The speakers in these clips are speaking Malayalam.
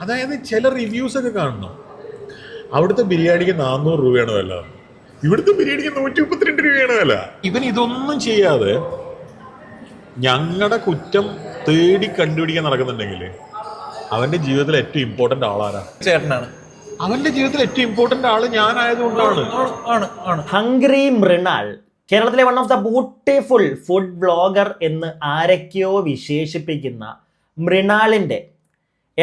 അതായത് ചില റിവ്യൂസ് ഒക്കെ കാണണം. അവിടുത്തെ ബിരിയാണിക്ക് നാനൂറ് രൂപയാണ് വില. ഇവിടുത്തെ ബിരിയാണിക്ക് നൂറ്റി മുപ്പത്തിരണ്ട് രൂപയാണ് വില. ഇവൻ ഇതൊന്നും ചെയ്യാതെ ഞങ്ങളുടെ കുറ്റം തേടി കണ്ടുപിടിക്കാൻ നടക്കുന്നുണ്ടെങ്കിൽ അവന്റെ ജീവിതത്തിൽ ഏറ്റവും ഇമ്പോർട്ടന്റ് ആളാരാ? ചേട്ടനാണ്. അവന്റെ ജീവിതത്തിൽ ഏറ്റവും ഇമ്പോർട്ടന്റ് ആൾ ഞാനായതുകൊണ്ടാണ്. ആണ്, ആണ് ഹംഗ്രി മൃണാൾ കേരളത്തിലെ one of the beautiful food blogger എന്ന് ആരൊക്കെയോ വിശേഷിപ്പിക്കുന്ന മൃണാളിന്റെ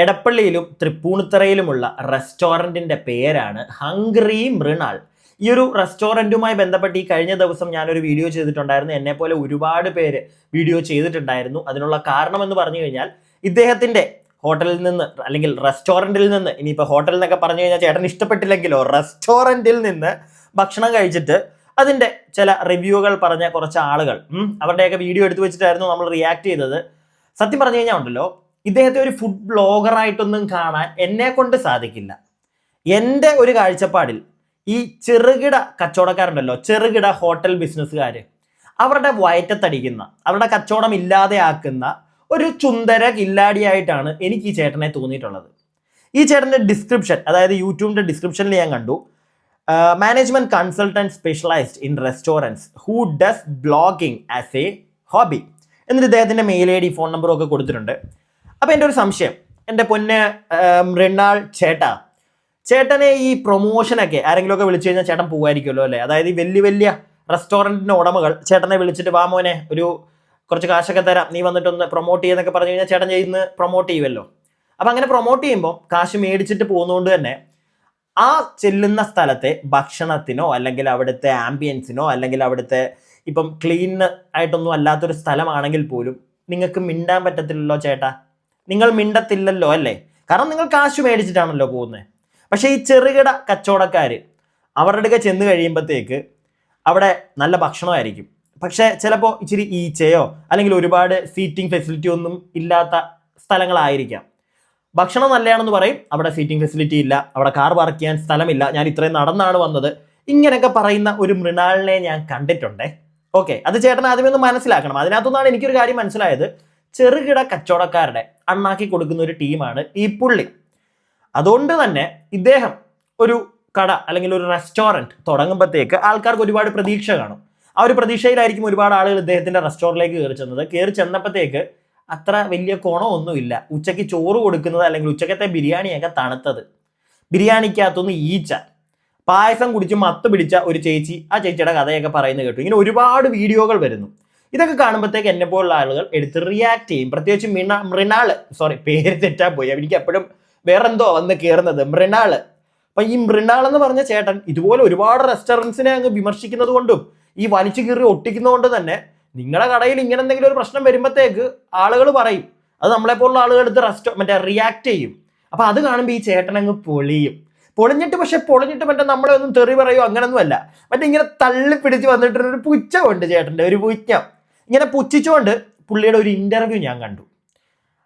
എടപ്പള്ളിയിലും തൃപ്പൂണിത്തറയിലുമുള്ള റെസ്റ്റോറന്റിന്റെ പേരാണ് ഹംഗ്രി മൃണാൾ ഈ ഒരു റെസ്റ്റോറന്റുമായി ബന്ധപ്പെട്ട് ഈ കഴിഞ്ഞ ദിവസം ഞാനൊരു വീഡിയോ ചെയ്തിട്ടുണ്ടായിരുന്നു. എന്നെപ്പോലെ ഒരുപാട് പേര് വീഡിയോ ചെയ്തിട്ടുണ്ടായിരുന്നു. അതിനുള്ള കാരണം എന്ന് പറഞ്ഞു കഴിഞ്ഞാൽ ഇദ്ദേഹത്തിന്റെ ഹോട്ടലിൽ നിന്ന് അല്ലെങ്കിൽ റെസ്റ്റോറന്റിൽ നിന്ന് ഇനിയിപ്പോൾ ഹോട്ടൽ എന്നൊക്കെ പറഞ്ഞു കഴിഞ്ഞാൽ ചേട്ടൻ ഇഷ്ടപ്പെട്ടില്ലെങ്കിലോ റെസ്റ്റോറന്റിൽ നിന്ന് ഭക്ഷണം കഴിച്ചിട്ട് അതിന്റെ ചില റിവ്യൂകൾ പറഞ്ഞ കുറച്ച് ആളുകൾ അവരുടെയൊക്കെ വീഡിയോ എടുത്തു വെച്ചിട്ടായിരുന്നു നമ്മൾ റിയാക്ട് ചെയ്തത്. സത്യം പറഞ്ഞു കഴിഞ്ഞാൽ ഉണ്ടല്ലോ ഇദ്ദേഹത്തെ ഒരു ഫുഡ് ബ്ലോഗറായിട്ടൊന്നും കാണാൻ എന്നെ കൊണ്ട് സാധിക്കില്ല. എന്റെ ഒരു കാഴ്ചപ്പാടിൽ ഈ ചെറുകിട കച്ചവടക്കാരുണ്ടല്ലോ ചെറുകിട ഹോട്ടൽ ബിസിനസ്സുകാർ അവരുടെ വയറ്റത്തടിക്കുന്ന അവരുടെ കച്ചവടം ഇല്ലാതെയാക്കുന്ന ഒരു ചുന്തര കില്ലാടിയായിട്ടാണ് എനിക്ക് ഈ ചേട്ടനെ തോന്നിയിട്ടുള്ളത്. ഈ ചേട്ടന്റെ ഡിസ്ക്രിപ്ഷൻ അതായത് യൂട്യൂബിന്റെ ഡിസ്ക്രിപ്ഷനിൽ ഞാൻ കണ്ടു. Management consultant specialised in restaurants who does blogging as a hobby എന്നിട്ട് ഇദ്ദേഹത്തിന്റെ മെയിൽ ഐ ഡി ഫോൺ നമ്പറും ഒക്കെ കൊടുത്തിട്ടുണ്ട്. അപ്പോൾ എന്റെ ഒരു സംശയം. എന്റെ പൊന്ന് മൃണാൾ ചേട്ടാ. ചേട്ടനെ ഈ പ്രൊമോഷനൊക്കെ ആരെങ്കിലുമൊക്കെ വിളിച്ചു കഴിഞ്ഞാൽ ചേട്ടൻ പോകുമായിരിക്കുമല്ലോ അല്ലേ? അതായത് ഈ വലിയ വലിയ റെസ്റ്റോറന്റിന്റെ ഉടമകൾ ചേട്ടനെ വിളിച്ചിട്ട് വാ മോനെ ഒരു കുറച്ച് കാശൊക്കെ തരാം. നീ വന്നിട്ടൊന്ന് പ്രൊമോട്ട് ചെയ്യുന്നൊക്കെ പറഞ്ഞു കഴിഞ്ഞാൽ ചേട്ടൻ ചെയ്യുന്ന പ്രൊമോട്ട് ചെയ്യുമല്ലോ. അപ്പം അങ്ങനെ പ്രൊമോട്ട് ചെയ്യുമ്പോൾ കാശ് മേടിച്ചിട്ട് പോകുന്നതുകൊണ്ട് തന്നെ ആ ചെല്ലുന്ന സ്ഥലത്തെ ഭക്ഷണത്തിനോ അല്ലെങ്കിൽ അവിടുത്തെ ആംബിയൻസിനോ അല്ലെങ്കിൽ അവിടുത്തെ ഇപ്പം ക്ലീൻ ആയിട്ടൊന്നും അല്ലാത്തൊരു സ്ഥലമാണെങ്കിൽ പോലും നിങ്ങൾക്ക് മിണ്ടാൻ പറ്റത്തില്ലല്ലോ ചേട്ടാ. നിങ്ങൾ മിണ്ടത്തില്ലല്ലോ അല്ലേ? കാരണം നിങ്ങൾ കാശ് മേടിച്ചിട്ടാണല്ലോ പോകുന്നത് പക്ഷേ ഈ ചെറുകിട കച്ചവടക്കാർ അവരുടെ അടുക്കെ ചെന്ന് കഴിയുമ്പോഴത്തേക്ക് അവിടെ നല്ല ഭക്ഷണമായിരിക്കും. പക്ഷേ ചിലപ്പോൾ ഇച്ചിരി ഈച്ചയോ അല്ലെങ്കിൽ ഒരുപാട് സീറ്റിംഗ് ഫെസിലിറ്റി ഒന്നും ഇല്ലാത്ത സ്ഥലങ്ങളായിരിക്കാം. ഭക്ഷണം നല്ലതാണെന്ന് പറയും. അവിടെ സീറ്റിംഗ് ഫെസിലിറ്റി ഇല്ല. അവിടെ കാർ പാർക്ക് ചെയ്യാൻ സ്ഥലമില്ല. ഞാൻ ഇത്രയും നടന്നാണ് വന്നത്. ഇങ്ങനെയൊക്കെ പറയുന്ന ഒരു മൃണാളിനെ ഞാൻ കണ്ടിട്ടുണ്ടേ. ഓക്കെ അത് ചേട്ടൻ ആദ്യമേ ഒന്ന് മനസ്സിലാക്കണം. അതിനകത്തുനിന്നാണ് എനിക്കൊരു കാര്യം മനസ്സിലായത്. ചെറുകിട കച്ചവടക്കാരുടെ അണ്ണാക്കി കൊടുക്കുന്ന ഒരു ടീമാണ് ഈ പുള്ളി. അതുകൊണ്ട് തന്നെ ഇദ്ദേഹം ഒരു കട അല്ലെങ്കിൽ ഒരു റെസ്റ്റോറന്റ് തുടങ്ങുമ്പോഴത്തേക്ക് ആൾക്കാർക്ക് ഒരുപാട് പ്രതീക്ഷ കാണും. ആ ഒരു പ്രതീക്ഷയിലായിരിക്കും ഒരുപാട് ആളുകൾ ഇദ്ദേഹത്തിന്റെ റെസ്റ്റോറന്റിലേക്ക് കയറി ചെന്നത്. കയറി ചെന്നപ്പോഴത്തേക്ക് അത്ര വലിയ കുണമൊന്നുമില്ല. ഉച്ചയ്ക്ക് ചോറ് കൊടുക്കുന്നത് അല്ലെങ്കിൽ ഉച്ചക്കത്തെ ബിരിയാണിയൊക്കെ തണുത്തത്. ബിരിയാണിക്കകത്തൊന്ന് ഈച്ച പായസം കുടിച്ച് മത്ത് പിടിച്ച ഒരു ചേച്ചി ആ ചേച്ചിയുടെ കഥയൊക്കെ പറയുന്നത് കേട്ടു. ഇങ്ങനെ ഒരുപാട് വീഡിയോകൾ വരുന്നു. ഇതൊക്കെ കാണുമ്പോഴത്തേക്ക് എന്നെ പോലുള്ള ആളുകൾ എടുത്ത് റിയാക്ട് ചെയ്യും. പ്രത്യേകിച്ച് മിണ മൃണാൾ. സോറി പേര് തെറ്റാ പോയി. എനിക്ക് എപ്പോഴും വേറെന്തോ വന്ന് കയറുന്നത് മൃണാൾ. അപ്പൊ ഈ മൃണാൾ എന്ന് പറഞ്ഞ ചേട്ടൻ ഇതുപോലെ ഒരുപാട് റെസ്റ്റോറൻസിനെ അങ്ങ് വിമർശിക്കുന്നത് കൊണ്ടും ഈ വലിച്ചു കീറി ഒട്ടിക്കുന്നതുകൊണ്ട് തന്നെ നിങ്ങളുടെ കടയിൽ ഇങ്ങനെ എന്തെങ്കിലും ഒരു പ്രശ്നം വരുമ്പോഴത്തേക്ക് ആളുകൾ പറയും. അത് നമ്മളെ പോലുള്ള ആളുകൾ എടുത്ത് റെസ്റ്റോ മറ്റേ റിയാക്ട് ചെയ്യും. അപ്പൊ അത് കാണുമ്പോൾ ഈ ചേട്ടൻ അങ്ങ് പൊളിയും. പൊളിഞ്ഞിട്ട് പക്ഷെ പൊളിഞ്ഞിട്ട് മറ്റേ നമ്മളെ ഒന്നും തെറി പറയോ അങ്ങനൊന്നും അല്ല. മറ്റേ ഇങ്ങനെ തള്ളി പിടിച്ച് വന്നിട്ടൊരു പുച്ഛമുണ്ട് ചേട്ടന്റെ ഒരു പുച്ഛം. ഇങ്ങനെ പുച്ഛിച്ചുകൊണ്ട് പുള്ളിയുടെ ഒരു ഇന്റർവ്യൂ ഞാൻ കണ്ടു.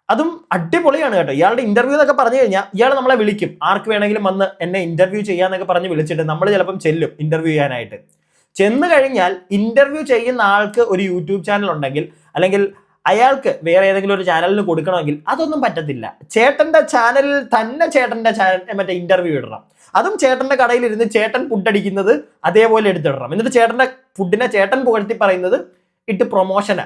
അതും അടിപൊളിയാണ് കേട്ടോ. ഇയാളുടെ ഇന്റർവ്യൂ എന്നൊക്കെ പറഞ്ഞു കഴിഞ്ഞാൽ ഇയാൾ നമ്മളെ വിളിക്കും. ആർക്ക് വേണമെങ്കിലും വന്ന് എന്നെ ഇന്റർവ്യൂ ചെയ്യാന്നൊക്കെ പറഞ്ഞ് വിളിച്ചിട്ട് നമ്മൾ ചിലപ്പം ചെല്ലും ഇന്റർവ്യൂ ചെയ്യാനായിട്ട്. ചെന്ന് കഴിഞ്ഞാൽ ഇന്റർവ്യൂ ചെയ്യുന്ന ആൾക്ക് ഒരു യൂട്യൂബ് ചാനൽ ഉണ്ടെങ്കിൽ അല്ലെങ്കിൽ അയാൾക്ക് വേറെ ഏതെങ്കിലും ഒരു ചാനലിന് കൊടുക്കണമെങ്കിൽ അതൊന്നും പറ്റത്തില്ല. ചേട്ടന്റെ ചാനലിൽ തന്നെ ചേട്ടന്റെ ചാനൽ മറ്റേ ഇന്റർവ്യൂ ഇടണം. അതും ചേട്ടന്റെ കടയിൽ ഇരുന്ന് ചേട്ടൻ ഫുഡ് അടിക്കുന്നത് അതേപോലെ എടുത്തിടണം. എന്നിട്ട് ചേട്ടന്റെ ഫുഡിനെ ചേട്ടൻ പുകഴ്ത്തി പറയുന്നത് ഇട്ട് പ്രൊമോഷന്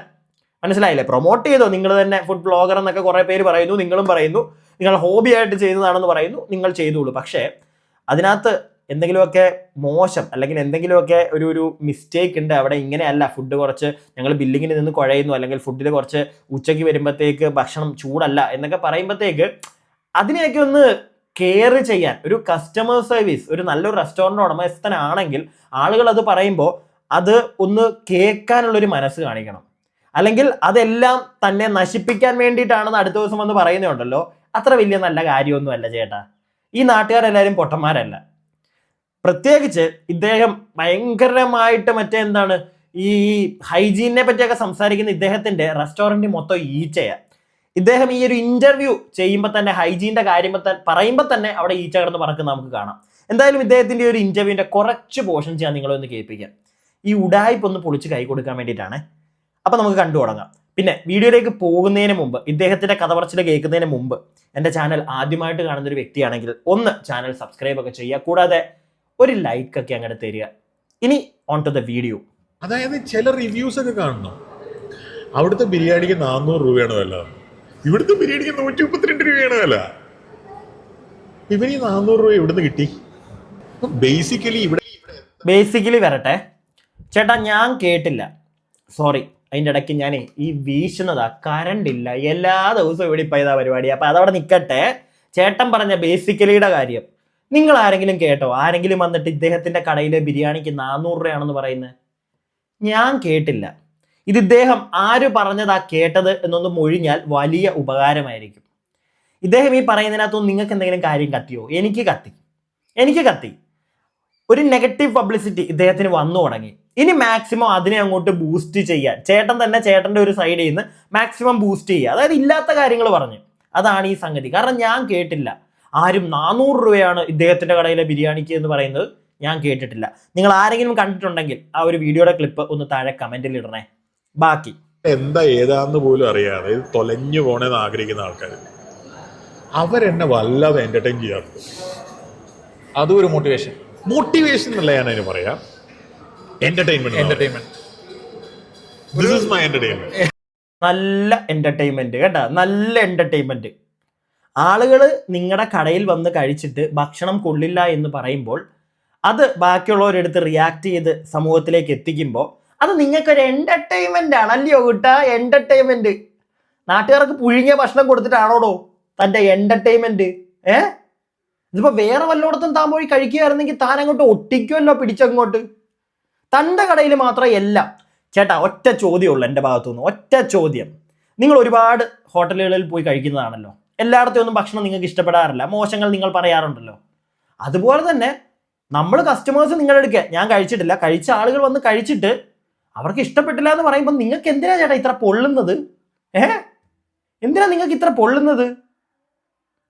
മനസ്സിലായില്ലേ? പ്രൊമോട്ട് ചെയ്തോ? നിങ്ങൾ തന്നെ ഫുഡ് ബ്ലോഗർ എന്നൊക്കെ കുറേ പേര് പറയുന്നു നിങ്ങളും പറയുന്നു. നിങ്ങൾ ഹോബി ആയിട്ട് ചെയ്യുന്നതാണെന്ന് പറയുന്നു നിങ്ങൾ ചെയ്തോളൂ. പക്ഷേ അതിനകത്ത് എന്തെങ്കിലുമൊക്കെ മോശം അല്ലെങ്കിൽ എന്തെങ്കിലുമൊക്കെ ഒരു ഒരു മിസ്റ്റേക്ക് ഉണ്ട്. അവിടെ ഇങ്ങനെയല്ല. ഫുഡ് കുറച്ച് ഞങ്ങൾ ബില്ലിങ്ങിന് നിന്ന് കുഴയുന്നു. അല്ലെങ്കിൽ ഫുഡിൽ കുറച്ച് ഉച്ചയ്ക്ക് വരുമ്പോഴത്തേക്ക് ഭക്ഷണം ചൂടല്ല എന്നൊക്കെ പറയുമ്പോഴത്തേക്ക് അതിനെയൊക്കെ ഒന്ന് കെയർ ചെയ്യാൻ ഒരു കസ്റ്റമർ സർവീസ് ഒരു നല്ലൊരു റെസ്റ്റോറന്റ് ഉടമസ്ഥനാണെങ്കിൽ ആളുകൾ അത് പറയുമ്പോൾ അത് ഒന്ന് കേൾക്കാനുള്ളൊരു മനസ്സ് കാണിക്കണം. അല്ലെങ്കിൽ അതെല്ലാം തന്നെ നശിപ്പിക്കാൻ വേണ്ടിയിട്ടാണെന്ന് അടുത്ത ദിവസം വന്ന് പറയുന്നുണ്ടല്ലോ അത്ര വലിയ നല്ല കാര്യമൊന്നുമല്ല ചേട്ടാ. ഈ നാട്ടുകാരെല്ലാവരും പൊട്ടന്മാരല്ല. പ്രത്യേകിച്ച് ഇദ്ദേഹം ഭയങ്കരമായിട്ട് മറ്റേ എന്താണ് ഈ ഹൈജീനെ പറ്റിയൊക്കെ സംസാരിക്കുന്ന ഇദ്ദേഹത്തിന്റെ റെസ്റ്റോറന്റ് മൊത്തം ഈച്ചയാണ് ഇദ്ദേഹം ഈ ഒരു ഇന്റർവ്യൂ ചെയ്യുമ്പോൾ തന്നെ ഹൈജീന്റെ കാര്യം പറയുമ്പോൾ തന്നെ അവിടെ ഈച്ച കിടന്ന് പറക്കുന്ന നമുക്ക് കാണാം. എന്തായാലും ഇദ്ദേഹത്തിന്റെ ഒരു ഇന്റർവ്യൂവിന്റെ കുറച്ച് പോർഷൻസ് ഞാൻ നിങ്ങളൊന്ന് കേൾപ്പിക്കാം. ഈ ഉടായ്പ ഒന്ന് പൊളിച്ച് കൈ കൊടുക്കാൻ വേണ്ടിയിട്ടാണ്. അപ്പൊ നമുക്ക് കണ്ടു തുടങ്ങാം. പിന്നെ വീഡിയോയിലേക്ക് പോകുന്നതിന് മുമ്പ് ഇദ്ദേഹത്തിന്റെ കഥ പറച്ചിൽ കേൾക്കുന്നതിന് മുമ്പ് എന്റെ ചാനൽ ആദ്യമായിട്ട് കാണുന്ന ഒരു വ്യക്തിയാണെങ്കിൽ ഒന്ന് ചാനൽ സബ്സ്ക്രൈബ് ഒക്കെ ചെയ്യുക. കൂടാതെ ഒരു ലൈക്ക് ഒക്കെ അങ്ങോട്ട് തരിക. ഇനി ഓൺ ടു ദ വീഡിയോ അതായത് ചില റിവ്യൂസ് ഒക്കെ കാണണം. അവിടുത്തെ ബിരിയാണിക്ക് നാനൂറ് രൂപയാണ് വില. ഇവിടുത്തെ ബിരിയാണിക്ക് നൂറ്റി മുപ്പത്തിരണ്ട് രൂപയാണ് വില. ഇവന് നാനൂറ് രൂപ ഇവിടുന്ന് കിട്ടി? ബേസിക്കലി ഇവിടെ ബേസിക്കലി വരട്ടെ. ചേട്ടാ ഞാൻ കേട്ടില്ല. സോറി അതിന്റെ ഇടയ്ക്ക് ഞാൻ ഈ വീശുന്നതാ കറണ്ട് ഇല്ല. എല്ലാ ദിവസവും ഇവിടെ ഇപ്പം ഇതാ പരിപാടി. അപ്പം അതവിടെ നിൽക്കട്ടെ ചേട്ടൻ പറഞ്ഞ ബേസിക്കലിയുടെ കാര്യം. നിങ്ങൾ ആരെങ്കിലും കേട്ടോ? ആരെങ്കിലും വന്നിട്ട് ഇദ്ദേഹത്തിന്റെ കടയിലെ ബിരിയാണിക്ക് നാനൂറ് രൂപയാണെന്ന് പറയുന്നത്? ഞാൻ കേട്ടില്ല. ഇത് ഇദ്ദേഹം ആര് പറഞ്ഞതാ കേട്ടത് എന്നൊന്ന് മൊഴിഞ്ഞാൽ വലിയ ഉപകാരമായിരിക്കും. ഇദ്ദേഹം ഈ പറയുന്നതിനകത്തൊന്നും നിങ്ങൾക്ക് എന്തെങ്കിലും കാര്യം കത്തിയോ? എനിക്ക് കത്തി. എനിക്ക് കത്തി. ഒരു നെഗറ്റീവ് പബ്ലിസിറ്റി ഇദ്ദേഹത്തിന് വന്നു തുടങ്ങി. ഇനി മാക്സിമം അതിനെ അങ്ങോട്ട് ബൂസ്റ്റ് ചെയ്യാൻ. ചേട്ടൻ തന്നെ ചേട്ടന്റെ ഒരു സൈഡിൽ നിന്ന് മാക്സിമം ബൂസ്റ്റ് ചെയ്യുക. അതായത് ഇല്ലാത്ത കാര്യങ്ങൾ പറഞ്ഞു. അതാണ് ഈ സംഗതി. കാരണം ഞാൻ കേട്ടില്ല. ആരും നാനൂറ് രൂപയാണ് ഇദ്ദേഹത്തിന്റെ കടയിലെ ബിരിയാണിക്ക് എന്ന് പറയുന്നത് ഞാൻ കേട്ടിട്ടില്ല. നിങ്ങൾ ആരെങ്കിലും കണ്ടിട്ടുണ്ടെങ്കിൽ ആ ഒരു വീഡിയോയുടെ ക്ലിപ്പ് ഒന്ന് താഴെ കമന്റിൽ ഇടണേ. ബാക്കി. എന്താ ഏതാന്ന് പോലും അറിയാതെ തൊലഞ്ഞു പോണേന്ന് ആഗ്രഹിക്കുന്ന ആൾക്കാർ അവരെന്നെ വല്ലാതെ എന്റർടൈൻ ചെയ്യാറുണ്ട്. അതും ഒരു മോട്ടിവേഷൻ മോട്ടിവേഷൻ എന്നല്ല ഞാൻ അതിന് പറയാം. Entertainment entertainment this my entertainment നല്ല എന്റർടൈൻമെന്റ് കേട്ടോ? നല്ല എന്റർടൈൻമെന്റ് ആളുകൾ നിങ്ങളുടെ കടയിൽ വന്ന് കഴിച്ചിട്ട് ഭക്ഷണം കൊള്ളില്ല എന്ന് പറയുമ്പോൾ അത് ബാക്കിയുള്ളവരെടുത്ത് റിയാക്ട് ചെയ്ത് സമൂഹത്തിലേക്ക് എത്തിക്കുമ്പോൾ അത് നിങ്ങൾക്കൊരു എന്റർടൈൻമെന്റ് ആണ്. അല്ലയോ കിട്ടാ എന്റർടൈൻമെന്റ് നാട്ടുകാർക്ക് പുഴുങ്ങിയ ഭക്ഷണം കൊടുത്തിട്ടാണോടോ തന്റെ എന്റർടൈൻമെന്റ് ഏ? ഇതിപ്പോൾ വേറെ വല്ലോടത്തും താൻ പോയി കഴിക്കുകയായിരുന്നെങ്കിൽ താൻ അങ്ങോട്ട് ഒട്ടിക്കുമല്ലോ പിടിച്ചങ്ങോട്ട്. തന്റെ കടയിൽ മാത്രം എല്ലാം. ചേട്ടാ ഒറ്റ ചോദ്യമുള്ളൂ എന്റെ ഭാഗത്തുനിന്ന്. ഒറ്റ ചോദ്യം. നിങ്ങൾ ഒരുപാട് ഹോട്ടലുകളിൽ പോയി കഴിക്കുന്നതാണല്ലോ. എല്ലായിടത്തും ഒന്നും ഭക്ഷണം നിങ്ങൾക്ക് ഇഷ്ടപ്പെടാറില്ല. മോശങ്ങൾ നിങ്ങൾ പറയാറുണ്ടല്ലോ. അതുപോലെ തന്നെ നമ്മൾ കസ്റ്റമേഴ്സ് നിങ്ങളുടെ അടുക്കുക ഞാൻ കഴിച്ചിട്ടില്ല. കഴിച്ച ആളുകൾ വന്ന് കഴിച്ചിട്ട് അവർക്ക് ഇഷ്ടപ്പെട്ടില്ല എന്ന് പറയുമ്പോൾ നിങ്ങൾക്ക് എന്തിനാ ചേട്ടാ ഇത്ര പൊള്ളുന്നത്? ഏ? എന്തിനാ നിങ്ങൾക്ക് ഇത്ര പൊള്ളുന്നത്?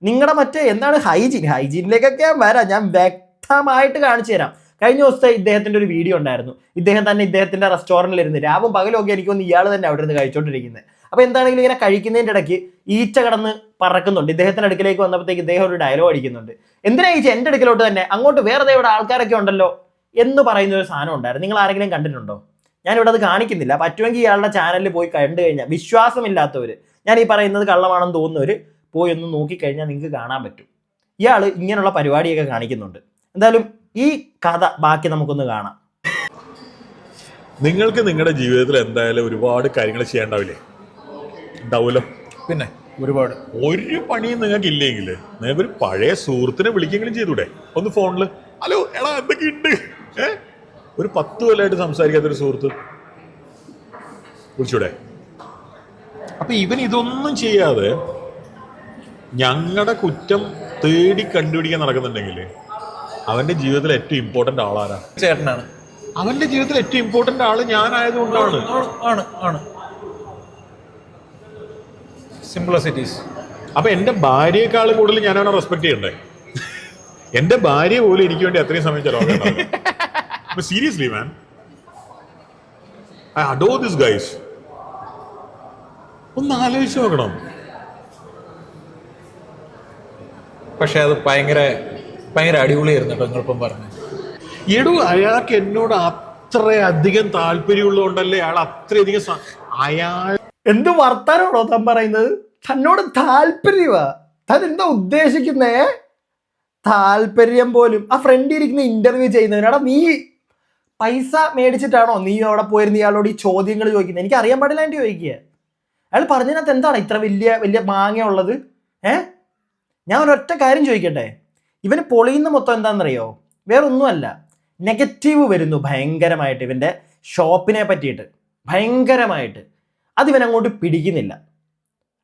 നിങ്ങളുടെ മറ്റേ എന്താണ് ഹൈജീൻ? ഹൈജീനിലേക്കൊക്കെ വരാം. ഞാൻ വ്യക്തമായിട്ട് കാണിച്ചു തരാം. കഴിഞ്ഞ ദിവസത്തെ ഇദ്ദേഹത്തിന്റെ ഒരു വീഡിയോ ഉണ്ടായിരുന്നു. ഇദ്ദേഹം തന്നെ ഇദ്ദേഹത്തിന്റെ റെസ്റ്റോറന്റിൽ ഇരുന്ന് രാവും പകലൊക്കെ ഒക്കെ എനിക്കൊന്ന് ഇയാൾ തന്നെ അവിടെ നിന്ന് കഴിച്ചോണ്ടിരിക്കുന്നത് അപ്പൊ എന്താണെങ്കിലും ഇങ്ങനെ കഴിക്കുന്നതിന്റെ ഇടയ്ക്ക് ഈച്ച കടന്ന് പറക്കുന്നുണ്ട്. ഇദ്ദേഹത്തിന്റെ അടുക്കിലേക്ക് വന്നപ്പോഴത്തേക്ക് ഇദ്ദേഹം ഒരു ഡയലോഗ് അടിക്കുന്നുണ്ട്. എന്തിനാ ഈച്ച എന്റെ അടുക്കലോട്ട് തന്നെ? അങ്ങോട്ട് വേറെ ഇവിടെ ആൾക്കാരൊക്കെ ഉണ്ടല്ലോ? എന്ന് പറയുന്ന ഒരു സാധനം ഉണ്ടായിരുന്നു. നിങ്ങൾ ആരെങ്കിലും കണ്ടിട്ടുണ്ടോ? ഞാനിവിടെ അത് കാണിക്കുന്നില്ല. പറ്റുമെങ്കിൽ ഇയാളുടെ ചാനലിൽ പോയി കണ്ടു കഴിഞ്ഞാൽ വിശ്വാസമില്ലാത്തവർ ഞാൻ ഈ പറയുന്നത് കള്ളമാണെന്ന് തോന്നുന്നവർ പോയി ഒന്ന് നോക്കിക്കഴിഞ്ഞാൽ നിങ്ങൾക്ക് കാണാൻ പറ്റും. ഇയാൾ ഇങ്ങനെയുള്ള പരിപാടിയൊക്കെ കാണിക്കുന്നുണ്ട്. എന്തായാലും ഈ കഥ ബാക്കി നമുക്കൊന്ന് കാണാം. നിങ്ങൾക്ക് നിങ്ങളുടെ ജീവിതത്തിൽ എന്തായാലും ഒരുപാട് കാര്യങ്ങൾ ചെയ്യാണ്ടാവില്ലേ ഉണ്ടാവുമല്ലോ. പിന്നെ ഒരുപാട്. ഒരു പണിയും നിങ്ങൾക്ക് ഇല്ലെങ്കിൽ നിങ്ങൾക്ക് ഒരു പഴയ സുഹൃത്തിനെ വിളിക്കെങ്കിലും ചെയ്തൂടെ? ഒന്ന് ഫോണിൽ ഹലോ എടാ എന്തൊക്കെയുണ്ട്? ഏ? ഒരു പത്ത് കൊല്ലമായിട്ട് സംസാരിക്കാത്ത ഒരു സുഹൃത്ത്. വിളിച്ചൂടെ? അപ്പൊ ഇവൻ ഇതൊന്നും ചെയ്യാതെ ഞങ്ങളുടെ കുറ്റം തേടി കണ്ടുപിടിക്കാൻ നടക്കുന്നുണ്ടെങ്കിൽ അവന്റെ ജീവിതത്തിൽ ഏറ്റവും ഇമ്പോർട്ടന്റ് ആളാരാ? ചേട്ടനാണ്. അവന്റെ ജീവിതത്തിൽ ഏറ്റവും ഇമ്പോർട്ടന്റ് ആൾ ഞാനായതുകൊണ്ടാണ്. ആണ്, ആണ് ആണ്. സിംപ്ലസിറ്റീസ് അപ്പൊ എന്റെ ഭാര്യയെക്കാളും കൂടുതൽ ഞാൻ അവനെ റെസ്പെക്ട് ചെയ്യണ്ടേ? എന്റെ ഭാര്യ പോലും എനിക്ക് വേണ്ടി അത്രയും സമയം ചെലവാക്കണ്ട seriously man I adore this guys ഒന്ന് ആലോചിച്ച് നോക്കണം. പക്ഷെ അത് ഭയങ്കര ഭയങ്കര അടിപൊളിയായിരുന്നു കേട്ടോ നിങ്ങളിപ്പം പറഞ്ഞു എടു അയാൾക്ക് എന്നോട് അത്രയധികം താല്പര്യമുള്ളതുകൊണ്ടല്ലേ അയാൾ അത്രയധികം അയാൾ എന്ത് വർത്താനാണോ താൻ പറയുന്നത്? തന്നോട് താല്പര്യമാ. താൻ എന്താ ഉദ്ദേശിക്കുന്നേ? താല്പര്യം പോലും. ആ ഫ്രണ്ട് ഇരിക്കുന്ന ഇന്റർവ്യൂ ചെയ്യുന്നതിനാടാ നീ പൈസ മേടിച്ചിട്ടാണോ നീ അവിടെ പോയിരുന്ന ഇയാളോട് ഈ ചോദ്യങ്ങൾ ചോദിക്കുന്നത് എനിക്ക് അറിയാൻ പാടില്ല എന്റെ ചോദിക്കുക അയാൾ പറഞ്ഞതിനകത്ത് എന്താണ് ഇത്ര വലിയ വലിയ മാങ്ങ ഉള്ളത്? ഏ? ഞാൻ ഒരൊറ്റ കാര്യം ചോദിക്കട്ടെ. ഇവന് പൊളിയുന്ന മൊത്തം എന്താണെന്നറിയോ? വേറെ ഒന്നുമല്ല നെഗറ്റീവ് വരുന്നു ഭയങ്കരമായിട്ട് ഇവന്റെ ഷോപ്പിനെ പറ്റിയിട്ട്. ഭയങ്കരമായിട്ട്. അതിവൻ അങ്ങോട്ട് പിടിക്കുന്നില്ല.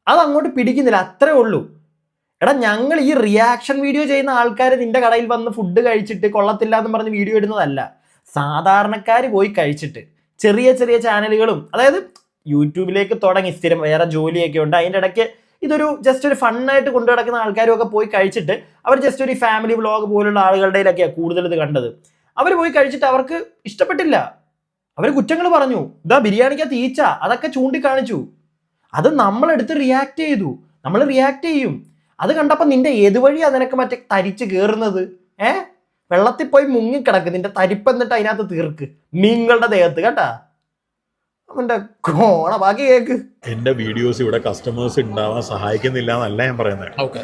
അത് അങ്ങോട്ട് പിടിക്കുന്നില്ല. അത്രേ ഉള്ളൂ. എടാ ഞങ്ങൾ ഈ റിയാക്ഷൻ വീഡിയോ ചെയ്യുന്ന ആൾക്കാർ നിന്റെ കടയിൽ വന്ന് ഫുഡ് കഴിച്ചിട്ട് കൊള്ളത്തില്ല എന്ന് പറഞ്ഞ് വീഡിയോ ഇടുന്നതല്ല. സാധാരണക്കാർ പോയി കഴിച്ചിട്ട്. ചെറിയ ചെറിയ ചാനലുകളും അതായത് യൂട്യൂബിലേക്ക് തുടങ്ങി സ്ഥിരം വേറെ ജോലിയൊക്കെ ഉണ്ട്. അതിന്റെ ഇടയ്ക്ക് ഇതൊരു ജസ്റ്റ് ഒരു ഫണ്ണായിട്ട് കൊണ്ടു നടക്കുന്ന ആൾക്കാരും ഒക്കെ പോയി കഴിച്ചിട്ട് അവർ ജസ്റ്റ് ഒരു ഫാമിലി വ്ളോഗ് പോലുള്ള ആളുകളുടെയിലൊക്കെയാണ് കൂടുതൽ ഇത് കണ്ടത്. അവർ പോയി കഴിച്ചിട്ട് അവർക്ക് ഇഷ്ടപ്പെട്ടില്ല. അവർ കുറ്റങ്ങൾ പറഞ്ഞു. ഇതാ ബിരിയാണിക്കകത്ത് ഈച്ച അതൊക്കെ ചൂണ്ടിക്കാണിച്ചു. അത് നമ്മളെടുത്ത് റിയാക്ട് ചെയ്തു. നമ്മൾ റിയാക്ട് ചെയ്യും. അത് കണ്ടപ്പോൾ നിന്റെ ഏത് വഴിയാണ് നിനക്ക് മറ്റേ തരിച്ച് കയറുന്നത് ഏ? വെള്ളത്തിൽ പോയി മുങ്ങിക്കിടക്ക്. നിന്റെ തരിപ്പ് എന്നിട്ട് അതിനകത്ത് തീർക്ക്. നിങ്ങളുടെ ദേഹത്ത് കേട്ടാ? അവന്റെ കോണ ബാക്കി കേക്ക്. എന്റെ വീഡിയോസ് ഇവിടെ കസ്റ്റമേഴ്സ് ഉണ്ടാവാൻ സഹായിക്കുന്നില്ല എന്നല്ല ഞാൻ പറയുന്നത് ഓക്കെ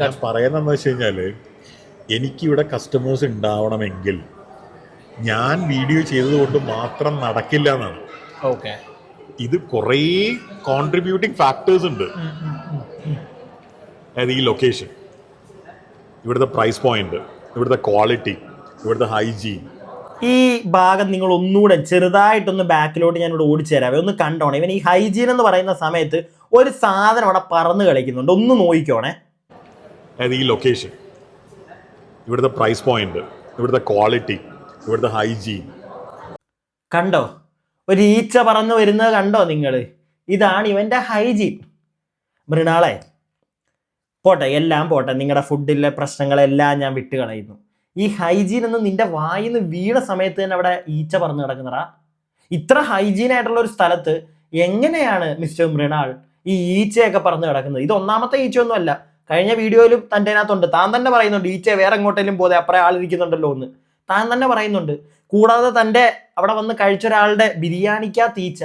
ഞാൻ പറയുന്നതെന്ന് വെച്ച് കഴിഞ്ഞാൽ എനിക്കിവിടെ കസ്റ്റമേഴ്സ് ഉണ്ടാവണമെങ്കിൽ ഞാൻ വീഡിയോ ചെയ്തതുകൊണ്ട് മാത്രം നടക്കില്ല എന്നാണ് ഓക്കെ ഇത് കുറേ കോൺട്രിബ്യൂട്ടിംഗ് ഫാക്ടേഴ്സ് ഉണ്ട്. അതായത് ഈ ലൊക്കേഷൻ ഇവിടുത്തെ പ്രൈസ് പോയിന്റ് ഇവിടുത്തെ ക്വാളിറ്റി ഇവിടുത്തെ ഹൈജീൻ ഈ ഭാഗം നിങ്ങൾ ഒന്നുകൂടെ ചെറുതായിട്ടൊന്ന് ബാക്കിലോട്ട് ഞാനിവിടെ ഓടിച്ചു തരാവേ ഒന്ന് കണ്ടോണേ. ഇവൻ ഈ ഹൈജീൻ എന്ന് പറയുന്ന സമയത്ത് ഒരു സാധനം അവിടെ പറന്ന് കളിക്കുന്നുണ്ട്. ഒന്ന് നോക്കിക്കോണേ. അതായത് ഈ ലൊക്കേഷൻ ഇവിടുത്തെ പ്രൈസ് പോയിന്റ് ഇവിടുത്തെ ക്വാളിറ്റി ഇവിടുത്തെ ഹൈജീൻ കണ്ടോ? ഒരു ഈച്ച പറന്ന് വരുന്നത് കണ്ടോ നിങ്ങൾ ഇതാണ് ഇവന്റെ ഹൈജീൻ മൃണാളെ പോട്ടെ എല്ലാം പോട്ടെ. നിങ്ങളുടെ ഫുഡിലെ പ്രശ്നങ്ങളെല്ലാം ഞാൻ വിട്ട് കളയുന്നു ഈ ഹൈജീൻ എന്ന് നിന്റെ വായിൽ നിന്ന് വീണ സമയത്ത് തന്നെ അവിടെ ഈച്ച പറന്ന് കിടക്കുന്നടാ ഇത്ര ഹൈജീൻ ആയിട്ടുള്ള ഒരു സ്ഥലത്ത് എങ്ങനെയാണ് മിസ്റ്റർ മൃണാൾ ഈ ഈച്ചയൊക്കെ പറന്ന് കിടക്കുന്നത്? ഇത് ഒന്നാമത്തെ ഈച്ചയൊന്നും അല്ല. കഴിഞ്ഞ വീഡിയോയിലും തന്റെ അതിനകത്തുണ്ട് താൻ തന്നെ പറയുന്നുണ്ട് ഈച്ച വേറെ എങ്ങോട്ടേലും പോതെ അപ്പറേ ആളിരിക്കുന്നുണ്ടല്ലോ എന്ന്. താൻ തന്നെ പറയുന്നുണ്ട് കൂടാതെ തന്റെ അവിടെ വന്ന് കഴിച്ച ഒരാളുടെ ബിരിയാണിക്കകത്ത് ഈച്ച.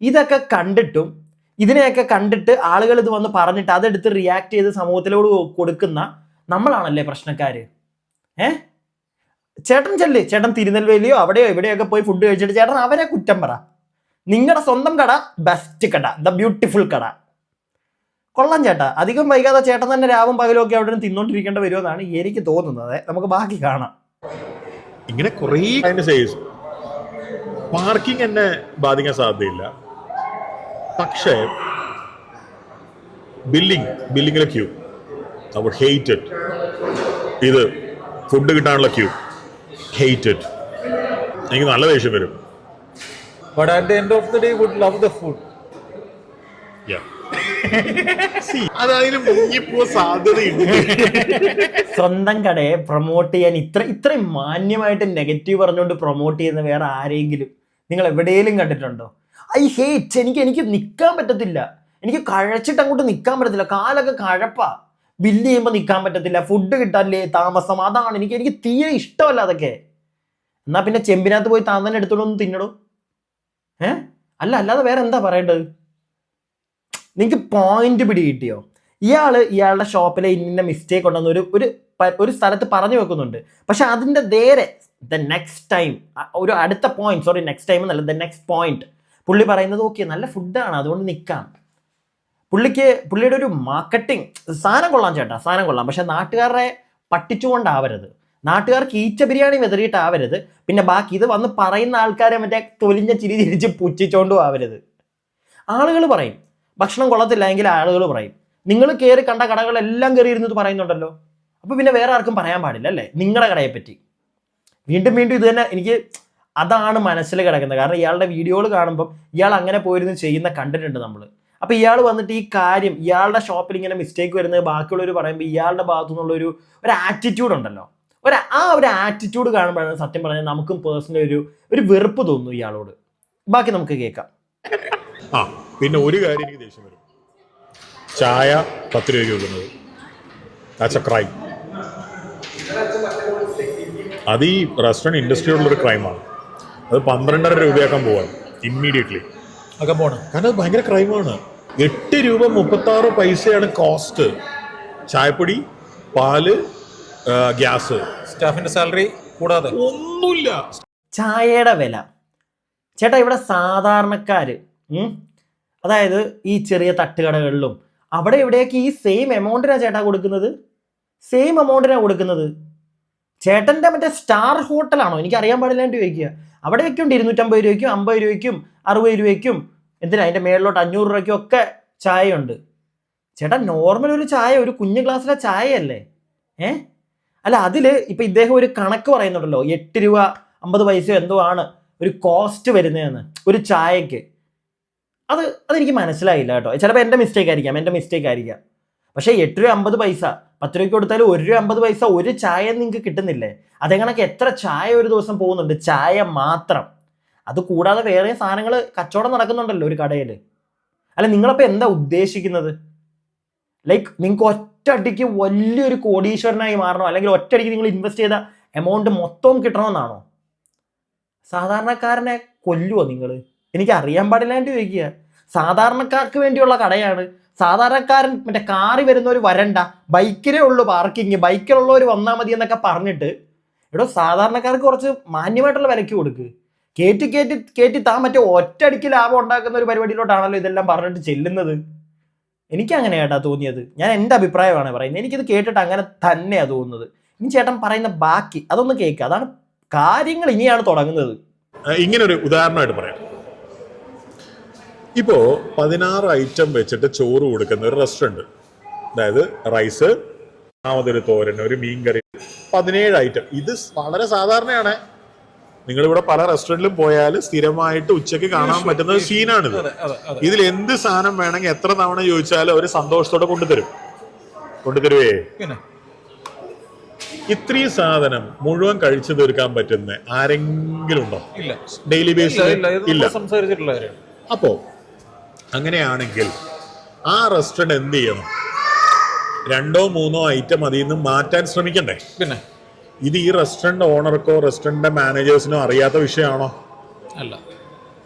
ഇതൊക്കെ കണ്ടിട്ടും ഇതിനെയൊക്കെ കണ്ടിട്ട് ആളുകൾ ഇത് വന്ന് പറഞ്ഞിട്ട് അതെടുത്ത് റിയാക്ട് ചെയ്ത് സമൂഹത്തിലോട് കൊടുക്കുന്ന നമ്മളാണല്ലേ പ്രശ്നക്കാര്? ഏ? ചേട്ടൻ ചെല്ല്. ചേട്ടൻ തിരുനെൽവേലിയോ അവിടെയോ എവിടെയൊക്കെ പോയി ഫുഡ് കഴിച്ചിട്ട് ചേട്ടൻ അവരെ കുറ്റം പറ. നിങ്ങളുടെ സ്വന്തം കട ബെസ്റ്റ് കട ദ ബ്യൂട്ടിഫുൾ കട. കൊള്ളാം ചേട്ടാ. അധികം വൈകാതെ ചേട്ടൻ തന്നെ രാവും പകലും ഒക്കെ അവിടെ തിന്നോണ്ടിരിക്കേണ്ടി വരുമെന്നാണ് എനിക്ക് തോന്നുന്നത്. നമുക്ക് ബാക്കി കാണാം. ഇങ്ങനെ കുറേ പാർക്കിംഗ് എന്നെ ബാധിക്കാൻ സാധ്യതയില്ല. പക്ഷേ ബില്ലിംഗ് ബില്ലിംഗിലെ ക്യൂ അവർ ഇത് ഫുഡ് കിട്ടാനുള്ള ക്യൂ. ഹെയ്റ്റഡ് എനിക്ക് നല്ല ദേഷ്യം വരും. But at the end of the day would love the food Yeah. See, അത് അതിന് മുങ്ങിപ്പോ സാധ്യതയുണ്ട്. സ്വന്തം കടയെ പ്രൊമോട്ട് ചെയ്യാൻ ഇത്ര ഇത്രയും മാന്യമായിട്ട് നെഗറ്റീവ് പറഞ്ഞുകൊണ്ട് പ്രൊമോട്ട് ചെയ്യുന്ന വേറെ ആരെങ്കിലും നിങ്ങൾ എവിടെയെങ്കിലും കണ്ടിട്ടുണ്ടോ? ഐ ഹേറ്റ് എനിക്ക് എനിക്ക് നിൽക്കാൻ പറ്റത്തില്ല. എനിക്ക് കഴച്ചിട്ട് അങ്ങോട്ട് നിൽക്കാൻ പറ്റത്തില്ല. കാലൊക്കെ കഴപ്പാ. ബില്ല് ചെയ്യുമ്പോൾ നിൽക്കാൻ പറ്റത്തില്ല. ഫുഡ് കിട്ടാനില്ലേ? താമസം. അതാണ് എനിക്ക് എനിക്ക് തീരെ ഇഷ്ടമല്ല അതൊക്കെ. എന്നാൽ പിന്നെ ചെമ്പിനകത്ത് പോയി താൻ തന്നെ എടുത്തോളൂ ഒന്ന് തിന്നടോ. ഏ? അല്ല അല്ലാതെ വേറെ എന്താ പറയേണ്ടത്? നിങ്ങൾക്ക് പോയിന്റ് പിടി കിട്ടിയോ? ഇയാൾ ഇയാളുടെ ഷോപ്പിലെ ഇന്ന മിസ്റ്റേക്ക് ഉണ്ടെന്ന് ഒരു ഒരു ഒരു സ്ഥലത്ത് പറഞ്ഞു വെക്കുന്നുണ്ട്. പക്ഷെ അതിന്റെ നേരെ ദ നെക്സ്റ്റ് ടൈം ഒരു അടുത്ത പോയിന്റ് സോറി നെക്സ്റ്റ് ടൈം എന്നല്ല ദ നെക്സ്റ്റ് പോയിന്റ് പുള്ളി പറയുന്നത് ഓക്കെ നല്ല ഫുഡാണ് അതുകൊണ്ട് നിൽക്കാം പുള്ളിക്ക് പുള്ളിയുടെ ഒരു മാർക്കറ്റിംഗ് സാധനം കൊള്ളാം ചേട്ടാ സാധനം കൊള്ളാം. പക്ഷെ നാട്ടുകാരെ പട്ടിച്ചുകൊണ്ടാവരുത് നാട്ടുകാർക്ക് ഈച്ച ബിരിയാണി വെതറിയിട്ടാവരുത്. പിന്നെ ബാക്കി ഇത് വന്ന് പറയുന്ന ആൾക്കാരെ മറ്റേ തൊലിഞ്ഞ ചിരി തിരിച്ച് പുച്ഛിച്ചോണ്ടും ആവരുത് ആളുകൾ പറയും ഭക്ഷണം കൊള്ളത്തില്ല എങ്കിൽ ആളുകൾ പറയും. നിങ്ങൾ കയറി കണ്ട കടകളെല്ലാം കയറി ഇരുന്നത് പറയുന്നുണ്ടല്ലോ. അപ്പൊ പിന്നെ വേറെ ആർക്കും പറയാൻ പാടില്ല അല്ലേ? നിങ്ങളുടെ കടയെ പറ്റി വീണ്ടും വീണ്ടും ഇത് തന്നെ എനിക്ക് അതാണ് മനസ്സിൽ കിടക്കുന്നത്. കാരണം ഇയാളുടെ വീഡിയോകൾ കാണുമ്പോൾ ഇയാൾ അങ്ങനെ പോയിരുന്നു ചെയ്യുന്ന കണ്ടിട്ടുണ്ട് നമ്മൾ അപ്പൊ ഇയാൾ വന്നിട്ട് ഈ കാര്യം ഇയാളുടെ ഷോപ്പിൽ ഇങ്ങനെ മിസ്റ്റേക്ക് വരുന്നത് ബാക്കിയുള്ളവർ പറയുമ്പോൾ ഇയാളുടെ ഭാഗത്തു നിന്നുള്ള ഒരു ആറ്റിറ്റ്യൂഡ് ഉണ്ടല്ലോ. ഒരു ആ ഒരു ആറ്റിറ്റ്യൂഡ് കാണുമ്പോഴാണ് സത്യം പറഞ്ഞാൽ നമുക്കും പേഴ്സണലി ഒരു ഒരു വെറുപ്പ് തോന്നുന്നു ഇയാളോട്. ബാക്കി നമുക്ക് കേൾക്കാം. ആ പിന്നെ ഒരു കാര്യം എനിക്ക് ദേഷ്യം വരും. ചായ പത്ത് രൂപയ്ക്ക് വെക്കുന്നത് അത് ഈ റെസ്റ്റോറന്റ് ഇൻഡസ്ട്രിയോടുള്ളൊരു ക്രൈമാണ് അത് പന്ത്രണ്ടര രൂപയാക്കാൻ പോവാണ് ഇമ്മീഡിയറ്റ്ലി ഒക്കെ കാരണം അത് ഭയങ്കര ക്രൈമാണ്. എട്ട് രൂപ മുപ്പത്തി ആറ് പൈസയാണ് കോസ്റ്റ് ചായപ്പൊടി പാൽ ഗ്യാസ്. സ്റ്റാഫിന്റെ സാലറി കൂടാതെ. ഒന്നുമില്ല. ചായയുടെ വില. ചേട്ടാ ഇവിടെ സാധാരണക്കാര് അതായത് ഈ ചെറിയ തട്ടുകടകളിലും അവിടെ ഇവിടെയൊക്കെ ഈ സെയിം എമൗണ്ടിനാണ് ചേട്ടാ കൊടുക്കുന്നത്? സെയിം എമൗണ്ടിനാണ് കൊടുക്കുന്നത്? ചേട്ടന്റെ മറ്റേ സ്റ്റാർ ഹോട്ടലാണോ എനിക്ക് അറിയാൻ പാടില്ലാണ്ട് ചോദിക്കുക. അവിടെയൊക്കെ ഉണ്ട് ഇരുന്നൂറ്റമ്പത് രൂപയ്ക്കും അമ്പത് രൂപയ്ക്കും അറുപത് രൂപയ്ക്കും എന്തിനാ? അതിന്റെ മേളിലോട്ട് അഞ്ഞൂറ് രൂപയ്ക്കും ഒക്കെ ചായയുണ്ട്. ചേട്ടാ നോർമൽ ഒരു ചായ ഒരു കുഞ്ഞു ഗ്ലാസ്സിലെ ചായയല്ലേ? ഏ? അല്ല അതിൽ ഇപ്പം ഇദ്ദേഹം ഒരു കണക്ക് പറയുന്നുണ്ടല്ലോ. എട്ട് രൂപ അമ്പത് പൈസയോ എന്തോ ആണ് ഒരു കോസ്റ്റ് വരുന്നതെന്ന് ഒരു ചായക്ക് അത് അതെനിക്ക് മനസ്സിലായില്ല കേട്ടോ. ചിലപ്പോൾ എന്റെ മിസ്റ്റേക്ക് ആയിരിക്കാം എന്റെ മിസ്റ്റേക്ക് ആയിരിക്കാം. പക്ഷേ എട്ട് രൂപ അമ്പത് പൈസ പത്ത് രൂപയ്ക്ക് കൊടുത്താലും ഒരു രൂപ അമ്പത് പൈസ ഒരു ചായ നിങ്ങൾക്ക് കിട്ടുന്നില്ലേ? അതേ കണക്ക് എത്ര ചായ ഒരു ദിവസം പോകുന്നുണ്ട്? ചായ മാത്രം. അത് കൂടാതെ വേറെ സാധനങ്ങൾ കച്ചവടം നടക്കുന്നുണ്ടല്ലോ ഒരു കടയിൽ അല്ല നിങ്ങളപ്പോൾ എന്താ ഉദ്ദേശിക്കുന്നത്? ലൈക്ക് നിങ്ങൾക്ക് ഒറ്റയടിക്ക് വലിയൊരു കോടീശ്വരനായി മാറണോ? അല്ലെങ്കിൽ ഒറ്റയടിക്ക് നിങ്ങൾ ഇൻവെസ്റ്റ് ചെയ്ത എമൗണ്ട് മൊത്തവും കിട്ടണമെന്നാണോ? സാധാരണക്കാരനെ കൊല്ലുവോ നിങ്ങൾ എനിക്ക് അറിയാൻ പാടില്ലാണ്ട് ചോദിക്കുക. സാധാരണക്കാർക്ക് വേണ്ടിയുള്ള കടയാണ്. സാധാരണക്കാരൻ മറ്റേ കാറി വരുന്നവർ വരണ്ട. ബൈക്കിലേ ഉള്ളൂ പാർക്കിങ് ബൈക്കിലുള്ളവർ വന്നാൽ മതി എന്നൊക്കെ പറഞ്ഞിട്ട് എടോ സാധാരണക്കാർക്ക് കുറച്ച് മാന്യമായിട്ടുള്ള വിലക്ക് കൊടുക്ക്. കയറ്റി കയറ്റി കയറ്റി താൻ മറ്റേ ഒറ്റയടിക്ക് ലാഭം ഉണ്ടാക്കുന്ന ഒരു പരിപാടിയിലോട്ടാണല്ലോ ഇതെല്ലാം പറഞ്ഞിട്ട് ചെല്ലുന്നത്. എനിക്ക് അങ്ങനെ ഏട്ടാ തോന്നിയത്. ഞാൻ എന്റെ അഭിപ്രായമാണ് പറയുന്നത്. എനിക്കിത് കേട്ടിട്ട് അങ്ങനെ തന്നെയാണ് തോന്നുന്നത്. ഇനി ചേട്ടൻ പറയുന്ന ബാക്കി അതൊന്ന് കേൾക്കുക അതാണ് കാര്യങ്ങൾ ഇനിയാണ് തുടങ്ങുന്നത്. ഇങ്ങനെ ഒരു ഉദാഹരണമായിട്ട് പറയാം. ഇപ്പോ പതിനാറ് ഐറ്റം വെച്ചിട്ട് ചോറ് കൊടുക്കുന്ന ഒരു റെസ്റ്റോറന്റ് അതായത് റൈസ് ഒന്നാമതൊരു തോരൻ ഒരു മീൻകറി പതിനേഴ് ഐറ്റം ഇത് വളരെ സാധാരണയാണ്. നിങ്ങളിവിടെ പല റെസ്റ്റോറന്റിലും പോയാൽ സ്ഥിരമായിട്ട് ഉച്ചയ്ക്ക് കാണാൻ പറ്റുന്ന ഒരു സീനാണിത് ഇതിൽ എന്ത് സാധനം വേണമെങ്കിൽ എത്ര തവണ ചോദിച്ചാലും അവർ സന്തോഷത്തോടെ കൊണ്ടുതരും. കൊണ്ടുതരുവേ? ഇത്രയും സാധനം മുഴുവൻ കഴിച്ചു തീർക്കാൻ പറ്റുന്ന ആരെങ്കിലും ഉണ്ടോ? ഇല്ല. ഡെയിലി ബേസിൽ ഇല്ല. സംസാരിച്ചിട്ടുള്ള അപ്പോ അങ്ങനെയാണെങ്കിൽ ആ റെസ്റ്റോറന്റ് എന്ത് ചെയ്യണം? രണ്ടോ മൂന്നോ ഐറ്റം അതിൽ നിന്ന് മാറ്റാൻ ശ്രമിക്കണ്ടേ? പിന്നെ? ഇത് ഈ റെസ്റ്റോറന്റ് ഓണർക്കോ റെസ്റ്റോറന്റ് മാനേജേഴ്സിനോ അറിയാത്ത വിഷയമാണോ? അല്ല.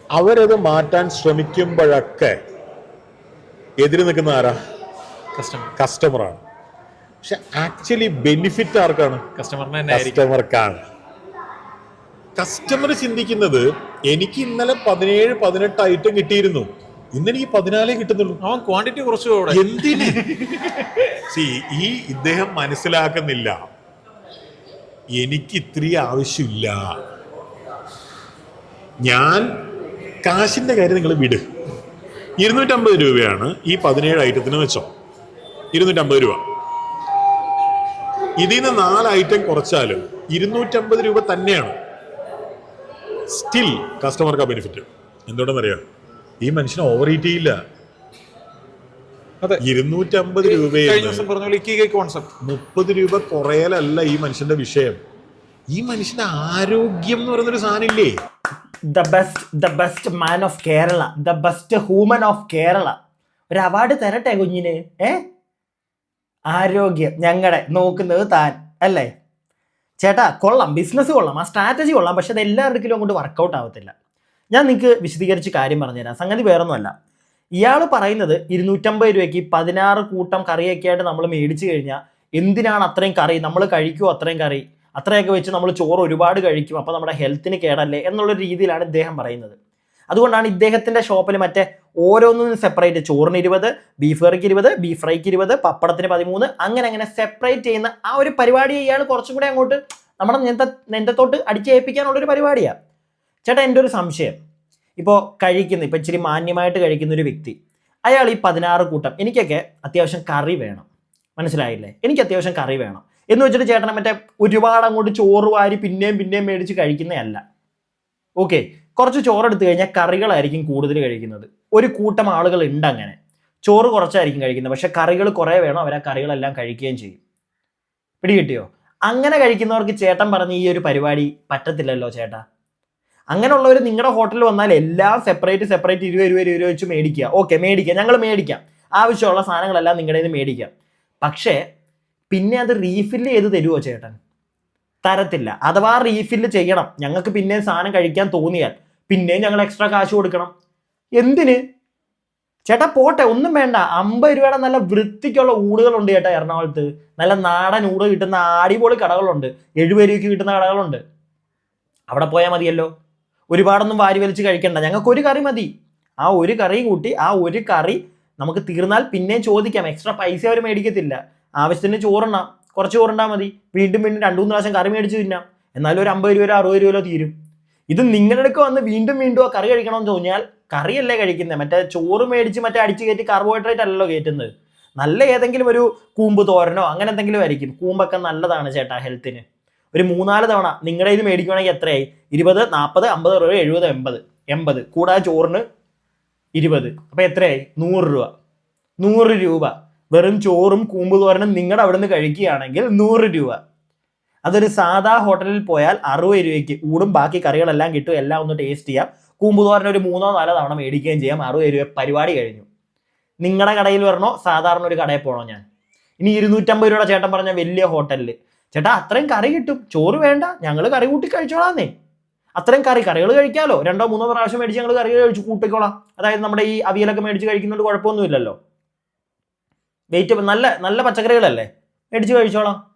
അവരത് മാറ്റാൻ ശ്രമിക്കുമ്പോഴൊക്കെ എതിര് നിൽക്കുന്ന ആരാ? കസ്റ്റമർ കസ്റ്റമറാണ് പക്ഷെ ആക്ച്വലി ബെനിഫിറ്റ് ആർക്കാണ്? കസ്റ്റമർക്കാണ് കസ്റ്റമർ ചിന്തിക്കുന്നത് എനിക്ക് ഇന്നലെ പതിനേഴ് പതിനെട്ട് ഐറ്റം കിട്ടിയിരുന്നു ഇന്നെനിക്ക് പതിനാലേ കിട്ടുന്നുള്ളൂ. അവൻ ക്വാണ്ടിറ്റി കുറച്ച് എന്തിന്? ഈ ഇദ്ദേഹം മനസ്സിലാക്കുന്നില്ല. എനിക്ക് ഇത്രയും ആവശ്യമില്ല. ഞാൻ കാശിന്റെ കാര്യം നിങ്ങൾ വിട്. ഇരുന്നൂറ്റമ്പത് രൂപയാണ് ഈ പതിനേഴ് ഐറ്റത്തിന് വെച്ചോ. ഇരുന്നൂറ്റമ്പത് രൂപ. ഇതിൽ നിന്ന് നാല് ഐറ്റം കുറച്ചാലും ഇരുന്നൂറ്റമ്പത് രൂപ തന്നെയാണ്. സ്റ്റിൽ കസ്റ്റമർക്ക് ബെനിഫിറ്റ് എന്തുകൊണ്ടെന്നറിയാം? ഈ മനുഷ്യൻ ഓവർ ഈറ്റ് ചെയ്യില്ല. ഇരുന്നൂറ്റമ്പത് കഴിഞ്ഞ രൂപയിൽ ദിവസം പറഞ്ഞ പോലെ ഇക്കിഗൈ കോൺസെപ്റ്റ് മുപ്പത് രൂപ കുറയലല്ല ഈ മനുഷ്യന്റെ വിഷയം. ഈ മനുഷ്യന്റെ ആരോഗ്യം എന്ന് പറയുന്നൊരു സാധനം ഇല്ലേ the best the best man of Kerala the best human of Kerala ഒരു അവാർഡ് തരട്ടെ കുഞ്ഞിന് ഏ? ആരോഗ്യം ഞങ്ങളുടെ നോക്കുന്നത് താൻ അല്ലേ? ചേട്ടാ കൊള്ളാം ബിസിനസ് കൊള്ളാം ആ സ്ട്രാറ്റജി കൊള്ളാം പക്ഷെ അത് എല്ലാവർക്കും അങ്ങോട്ട് വർക്കൗട്ട് ആവത്തില്ല. ഞാൻ നിങ്ങൾക്ക് വിശദീകരിച്ച് കാര്യം പറഞ്ഞുതരാം. സംഗതി വേറൊന്നുമല്ല. ഇയാൾ പറയുന്നത് ഇരുന്നൂറ്റമ്പത് രൂപയ്ക്ക് പതിനാറ് കൂട്ടം കറിയൊക്കെ ആയിട്ട് നമ്മൾ മേടിച്ചു കഴിഞ്ഞാൽ എന്തിനാണ് അത്രയും കറി? നമ്മൾ കഴിക്കുമോ അത്രയും കറി? അത്രയൊക്കെ വെച്ച് നമ്മൾ ചോറ് ഒരുപാട് കഴിക്കും. അപ്പോൾ നമ്മുടെ ഹെൽത്തിന് കേടല്ലേ എന്നുള്ള രീതിയിലാണ് ഇദ്ദേഹം പറയുന്നത്. അതുകൊണ്ടാണ് ഇദ്ദേഹത്തിന്റെ ഷോപ്പിൽ മറ്റേ ഓരോന്നും സെപ്പറേറ്റ് ചോറിന് ഇരുപത് ബീഫ് കറിക്ക് ഇരുപത് ബീഫ് ഫ്രൈക്ക് ഇരുപത് പപ്പടത്തിന് പതിമൂന്ന് അങ്ങനെ അങ്ങനെ സെപ്പറേറ്റ് ചെയ്യുന്ന ആ ഒരു പരിപാടി ഇയാൾ കുറച്ചും കൂടെ അങ്ങോട്ട് നമ്മുടെ നെന്ത നെന്തത്തോട്ട് അടിച്ചേൽപ്പിക്കാനുള്ളൊരു പരിപാടിയാണ് ചേട്ടാ എന്റെ ഒരു സംശയം. ഇപ്പോൾ കഴിക്കുന്ന ഇപ്പം ഇച്ചിരി മാന്യമായിട്ട് കഴിക്കുന്ന ഒരു വ്യക്തി അയാൾ ഈ പതിനാറ് കൂട്ടം എനിക്കൊക്കെ അത്യാവശ്യം കറി വേണം. മനസ്സിലായില്ലേ? എനിക്ക് അത്യാവശ്യം കറി വേണം. എന്ന് വെച്ചിട്ട് ചേട്ടനെ മറ്റേ ഒരുപാട് അങ്ങോട്ട് ചോറ് വാരി പിന്നെയും പിന്നെയും മേടിച്ച് കഴിക്കുന്നതല്ല. ഓക്കെ കുറച്ച് ചോറ് എടുത്തു കഴിഞ്ഞാൽ കറികളായിരിക്കും കൂടുതൽ കഴിക്കുന്നത്. ഒരു കൂട്ടം ആളുകൾ ഉണ്ട് അങ്ങനെ. ചോറ് കുറച്ചായിരിക്കും കഴിക്കുന്നത് പക്ഷെ കറികൾ കുറേ വേണം അവർ ആ കറികളെല്ലാം കഴിക്കുകയും ചെയ്യും. പിടികിട്ടിയോ? അങ്ങനെ കഴിക്കുന്നവർക്ക് ചേട്ടൻ പറഞ്ഞ ഈ ഒരു പരിപാടി പറ്റത്തില്ലല്ലോ ചേട്ടാ. അങ്ങനെയുള്ളവർ നിങ്ങളുടെ ഹോട്ടലിൽ വന്നാൽ എല്ലാം സെപ്പറേറ്റ് സെപ്പറേറ്റ് ഇരുപത് രൂപ ഇരുപത് രൂപ വെച്ച് മേടിക്കുക. ഓക്കെ മേടിക്കുക ഞങ്ങൾ മേടിക്കാം. ആവശ്യമുള്ള സാധനങ്ങളെല്ലാം നിങ്ങളുടെ നിന്ന് മേടിക്കാം. പക്ഷേ പിന്നെ അത് റീഫില്ല് ചെയ്ത് തരുമോ ചേട്ടൻ? തരത്തില്ല. അഥവാ റീഫില്ല് ചെയ്യണം. ഞങ്ങൾക്ക് പിന്നെ സാധനം കഴിക്കാൻ തോന്നിയാൽ പിന്നെ ഞങ്ങൾ എക്സ്ട്രാ കാശ് കൊടുക്കണം. എന്തിന്? ചേട്ടാ പോട്ടെ. ഒന്നും വേണ്ട. അമ്പത് രൂപയുടെ നല്ല വൃത്തിക്കുള്ള ഊടുകളുണ്ട് ചേട്ടാ എറണാകുളത്ത്. നല്ല നാടൻ ഊട് കിട്ടുന്ന അടിപൊളി കടകളുണ്ട്. എഴുപത് രൂപയ്ക്ക് കിട്ടുന്ന കടകളുണ്ട്. അവിടെ പോയാൽ മതിയല്ലോ. ഒരുപാടൊന്നും വാരി വലിച്ച് കഴിക്കണ്ട. ഞങ്ങൾക്ക് ഒരു കറി മതി. ആ ഒരു കറിയും കൂട്ടി ആ ഒരു കറി നമുക്ക് തീർന്നാൽ പിന്നെ ചോദിക്കാം. എക്സ്ട്രാ പൈസ അവർ മേടിക്കത്തില്ല. ആവശ്യത്തിന് ചോറുണ്ണാം. കുറച്ച് ചോറുണ്ടാൽ മതി. വീണ്ടും വീണ്ടും രണ്ടു മൂന്ന് പ്രാവശ്യം കറി മേടിച്ച് തിന്നാം. എന്നാലും ഒരു അമ്പത് രൂപ അറുപത് രൂപ തീരും. ഇത് നിങ്ങളുടെ അടുക്ക് വന്ന് വീണ്ടും വീണ്ടും ആ കറി കഴിക്കണമെന്ന് തോന്നിയാൽ കറിയല്ലേ കഴിക്കുന്നത്? മറ്റേ ചോറ് മേടിച്ച് മറ്റേ അടിച്ച് കയറ്റി കാർബോഹൈഡ്രേറ്റ് അല്ലല്ലോ കയറ്റുന്നത്. നല്ല ഏതെങ്കിലും ഒരു കൂമ്പ് തോരനോ അങ്ങനെ എന്തെങ്കിലും ആയിരിക്കും. കൂമ്പൊക്കെ നല്ലതാണ് ചേട്ടാ ഹെൽത്തിന് ഒരു മൂന്നാൽ തവണ നിങ്ങളുടെ ഇത് മേടിക്കുകയാണെങ്കിൽ എത്രയായി? ഇരുപത് നാൽപ്പത് അമ്പത് അറുപത് എഴുപത് എൺപത്. എൺപത്. കൂടാതെ ചോറിന് ഇരുപത്. അപ്പോൾ എത്രയായി? നൂറ് രൂപ. നൂറ് രൂപ. വെറും ചോറും കൂമ്പ് തോരനും നിങ്ങളുടെ അവിടെ നിന്ന് കഴിക്കുകയാണെങ്കിൽ നൂറ് രൂപ. അതൊരു സാധാ ഹോട്ടലിൽ പോയാൽ അറുപത് രൂപയ്ക്ക് ഊടും ബാക്കി കറികളെല്ലാം കിട്ടും. എല്ലാം ഒന്ന് ടേസ്റ്റ് ചെയ്യാം. കൂമ്പ് തോരൻ ഒരു മൂന്നോ നാലോ തവണ മേടിക്കുകയും ചെയ്യാം. അറുപത് രൂപ പരിപാടി കഴിഞ്ഞു. നിങ്ങളുടെ കടയിൽ വരണോ? സാധാരണ ഒരു കടയിൽ പോകണോ ഞാൻ? ഇനി ഇരുന്നൂറ്റമ്പത് രൂപയുടെ ചേട്ടൻ പറഞ്ഞ വലിയ ഹോട്ടലിൽ ചേട്ടാ അത്രയും കറി കിട്ടും. ചോറ് വേണ്ട. ഞങ്ങൾ കറി കൂട്ടി കഴിച്ചോളാന്നേ. അത്രയും കറി കറികൾ കഴിക്കാമല്ലോ രണ്ടോ മൂന്നോ പ്രാവശ്യം മേടിച്ച് ഞങ്ങൾ കറികൾ കഴിച്ച് കൂട്ടിക്കോളാം. അതായത് നമ്മുടെ ഈ അവിയലൊക്കെ മേടിച്ച് കഴിക്കുന്നതുകൊണ്ട് കുഴപ്പമൊന്നുമില്ലല്ലോ. വെയിറ്റ് നല്ല നല്ല പച്ചക്കറികളല്ലേ? മേടിച്ച് കഴിച്ചോളാം.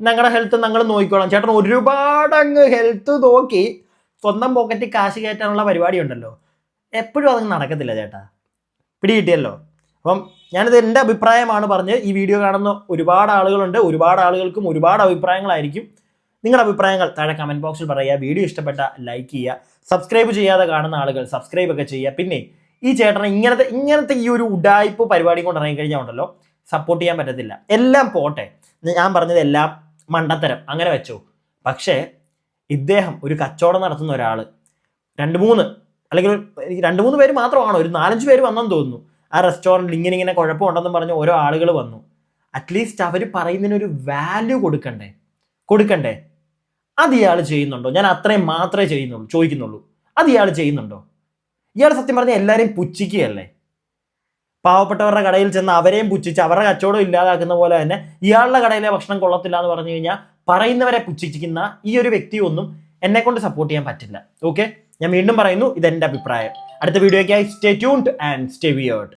ഞങ്ങളുടെ ഹെൽത്ത് ഞങ്ങൾ നോക്കിക്കോളാം. ചേട്ടൻ ഒരുപാട് അങ്ങ് ഹെൽത്ത് നോക്കി സ്വന്തം പോക്കറ്റിൽ കാശ് കയറ്റാനുള്ള പരിപാടി ഉണ്ടല്ലോ എപ്പോഴും അതങ്ങ് നടക്കത്തില്ല ചേട്ടാ. പിടി കിട്ടിയല്ലോ. അപ്പം ഞാനിത് എന്റെ അഭിപ്രായമാണ് പറഞ്ഞ് ഈ വീഡിയോ കാണുന്ന ഒരുപാട് ആളുകളുണ്ട്. ഒരുപാട് ആളുകൾക്കും ഒരുപാട് അഭിപ്രായങ്ങളായിരിക്കും. നിങ്ങളുടെ അഭിപ്രായങ്ങൾ താഴെ കമന്റ് ബോക്സിൽ പറയുക. വീഡിയോ ഇഷ്ടപ്പെട്ട ലൈക്ക് ചെയ്യുക. സബ്സ്ക്രൈബ് ചെയ്യാതെ കാണുന്ന ആളുകൾ സബ്സ്ക്രൈബ് ഒക്കെ ചെയ്യുക. പിന്നെ ഈ ചേട്ടനെ ഇങ്ങനത്തെ ഇങ്ങനത്തെ ഈ ഒരു ഉഡായ്പ പരിപാടി കൊണ്ട് ഇറങ്ങിക്കഴിഞ്ഞാൽ ഉണ്ടല്ലോ സപ്പോർട്ട് ചെയ്യാൻ പറ്റത്തില്ല. എല്ലാം പോട്ടെ. ഞാൻ പറഞ്ഞത് എല്ലാം മണ്ടത്തരം. അങ്ങനെ വെച്ചോ. പക്ഷേ ഇദ്ദേഹം ഒരു കച്ചവടം നടത്തുന്ന ഒരാൾ രണ്ട് മൂന്ന് അല്ലെങ്കിൽ രണ്ട് മൂന്ന് പേര് മാത്രമാണോ? ഒരു നാലഞ്ച് പേര് വന്നെന്ന് തോന്നുന്നു. ആ റെസ്റ്റോറന്റിൽ ഇങ്ങനെ ഇങ്ങനെ കുഴപ്പമുണ്ടെന്ന് പറഞ്ഞ് ഓരോ ആളുകൾ വന്നു. അറ്റ്ലീസ്റ്റ് അവർ പറയുന്നതിനൊരു വാല്യൂ കൊടുക്കണ്ടേ? കൊടുക്കണ്ടേ? അത് ഇയാൾ ചെയ്യുന്നുണ്ടോ? ഞാൻ അത്രയും മാത്രമേ ചെയ്യുന്നുള്ളൂ ചോദിക്കുന്നുള്ളൂ. അത് ഇയാൾ ചെയ്യുന്നുണ്ടോ? ഇയാൾ സത്യം പറഞ്ഞാൽ എല്ലാവരെയും പുച്ഛിക്കുകയല്ലേ? പാവപ്പെട്ടവരുടെ കടയിൽ ചെന്ന് അവരെയും പുച്ഛിച്ച് അവരുടെ കച്ചവടം ഇല്ലാതാക്കുന്ന പോലെ തന്നെ ഇയാളുടെ കടയിലെ ഭക്ഷണം കൊള്ളത്തില്ല എന്ന് പറഞ്ഞു കഴിഞ്ഞാൽ പറയുന്നവരെ പുച്ഛിക്കുന്ന ഈ ഒരു വ്യക്തിയൊന്നും എന്നെ കൊണ്ട് സപ്പോർട്ട് ചെയ്യാൻ പറ്റില്ല. ഓക്കെ ഞാൻ വീണ്ടും പറയുന്നു ഇതെന്റെ അഭിപ്രായം. അടുത്ത വീഡിയോയ്ക്കായി stay tuned and stay weird